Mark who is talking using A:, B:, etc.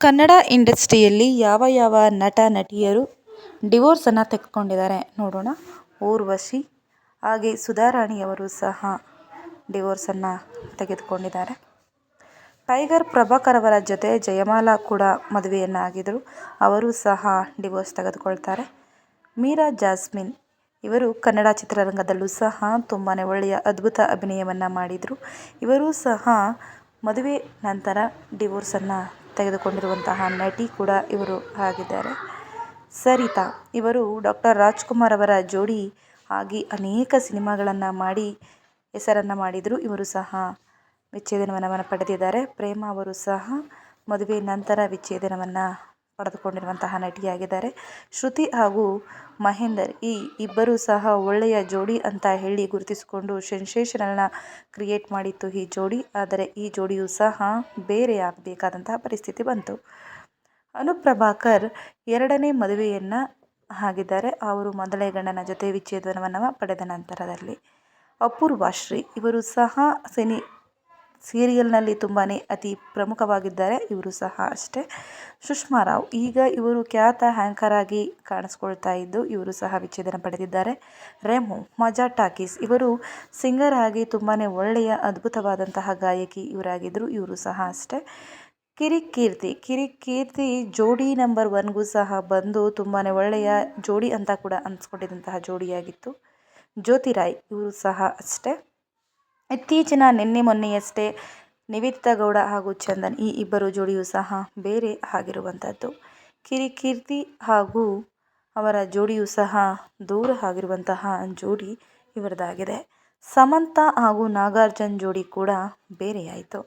A: ಕನ್ನಡ ಇಂಡಸ್ಟ್ರಿಯಲ್ಲಿ ಯಾವ ಯಾವ ನಟ, ನಟಿಯರು ಡಿವೋರ್ಸನ್ನು ತೆಗೆದುಕೊಂಡಿದ್ದಾರೆ ನೋಡೋಣ. ಊರ್ವಶಿ ಹಾಗೆ ಸುಧಾರಾಣಿಯವರು ಸಹ ಡಿವೋರ್ಸನ್ನು ತೆಗೆದುಕೊಂಡಿದ್ದಾರೆ. ಟೈಗರ್ ಪ್ರಭಾಕರ್ ಅವರ ಜೊತೆ ಜಯಮಾಲಾ ಕೂಡ ಮದುವೆಯನ್ನು ಆಗಿದ್ದರು ಅವರು ಸಹ ಡಿವೋರ್ಸ್ ತೆಗೆದುಕೊಳ್ತಾರೆ. ಮೀರಾ ಜಾಸ್ಮಿನ್ ಇವರು ಕನ್ನಡ ಚಿತ್ರರಂಗದಲ್ಲೂ ಸಹ ತುಂಬಾ ಒಳ್ಳೆಯ ಅದ್ಭುತ ಅಭಿನಯವನ್ನು ಮಾಡಿದರು. ಇವರು ಸಹ ಮದುವೆ ನಂತರ ಡಿವೋರ್ಸನ್ನು ತೆಗೆದುಕೊಂಡಿರುವಂತಹ ನಟಿ ಕೂಡ ಇವರು ಆಗಿದ್ದಾರೆ. ಸರಿತಾ ಇವರು ಡಾಕ್ಟರ್ ರಾಜ್ಕುಮಾರ್ ಅವರ ಜೋಡಿ ಆಗಿ ಅನೇಕ ಸಿನಿಮಾಗಳನ್ನು ಮಾಡಿ ಹೆಸರನ್ನು ಮಾಡಿದರು. ಇವರು ಸಹ ವಿಚ್ಛೇದನವನ್ನು ಪಡೆದಿದ್ದಾರೆ. ಪ್ರೇಮ ಅವರು ಸಹ ಮದುವೆ ನಂತರ ವಿಚ್ಛೇದನವನ್ನು ಪಡೆದುಕೊಂಡಿರುವಂತಹ ನಟಿಯಾಗಿದ್ದಾರೆ. ಶ್ರುತಿ ಹಾಗೂ ಮಹೇಂದರ್ ಈ ಇಬ್ಬರು ಸಹ ಒಳ್ಳೆಯ ಜೋಡಿ ಅಂತ ಹೇಳಿ ಗುರುತಿಸಿಕೊಂಡು ಸೆನ್ಸೇಷನಲ್ನ ಕ್ರಿಯೇಟ್ ಮಾಡಿತ್ತು ಈ ಜೋಡಿ. ಆದರೆ ಈ ಜೋಡಿಯು ಸಹ ಬೇರೆಯಾಗಬೇಕಾದಂತಹ ಪರಿಸ್ಥಿತಿ ಬಂತು. ಅನುಪ್ರಭಾಕರ್ ಎರಡನೇ ಮದುವೆಯನ್ನು ಆಗಿದ್ದಾರೆ. ಅವರು ಮೊದಲೇ ಗಂಡನ ಜೊತೆ ವಿಚ್ಛೇದನವನ್ನು ಪಡೆದ ನಂತರದಲ್ಲಿ. ಅಪೂರ್ವಾಶ್ರೀ ಇವರು ಸಹ ಸಿನಿ ಸೀರಿಯಲ್ನಲ್ಲಿ ತುಂಬಾ ಅತಿ ಪ್ರಮುಖವಾಗಿದ್ದಾರೆ. ಇವರು ಸಹ ಅಷ್ಟೇ. ಸುಷ್ಮಾ ರಾವ್, ಈಗ ಇವರು ಖ್ಯಾತ ಹ್ಯಾಂಕರ್ ಆಗಿ ಕಾಣಿಸ್ಕೊಳ್ತಾ ಇದ್ದು ಇವರು ಸಹ ವಿಚ್ಛೇದನ ಪಡೆದಿದ್ದಾರೆ. ರೆಮೋ, ಮಜಾ ಟಾಕೀಸ್, ಇವರು ಸಿಂಗರ್ ಆಗಿ ತುಂಬಾ ಒಳ್ಳೆಯ ಅದ್ಭುತವಾದಂತಹ ಗಾಯಕಿ ಇವರಾಗಿದ್ದರು ಇವರು ಸಹ ಅಷ್ಟೇ. ಕಿರಿಕೀರ್ತಿ ಕಿರಿಕೀರ್ತಿ ಜೋಡಿ ನಂಬರ್ ಒನ್ಗೂ ಸಹ ಬಂದು ತುಂಬಾ ಒಳ್ಳೆಯ ಜೋಡಿ ಅಂತ ಕೂಡ ಅನಿಸ್ಕೊಂಡಿದ್ದಂತಹ ಜೋಡಿಯಾಗಿತ್ತು. ಜ್ಯೋತಿ ರಾಯ್, ಇವರು ಸಹ ಅಷ್ಟೇ. ಇತ್ತೀಚಿನ ನಿನ್ನೆ ಮೊನ್ನೆಯಷ್ಟೇ ನಿವೇದಿತಾ ಗೌಡ ಹಾಗೂ ಚಂದನ್ ಈ ಇಬ್ಬರು ಜೋಡಿಯೂ ಸಹ ಬೇರೆ ಆಗಿರುವಂಥದ್ದು ಕಿರಿಕೀರ್ತಿ ಹಾಗೂ ಅವರ ಜೋಡಿಯೂ ಸಹ ದೂರ ಆಗಿರುವಂತಹ ಜೋಡಿ ಇವರದಾಗಿದೆ. ಸಮಂತ ಹಾಗೂ ನಾಗಾರ್ಜುನ್ ಜೋಡಿ ಕೂಡ ಬೇರೆಯಾಯಿತು.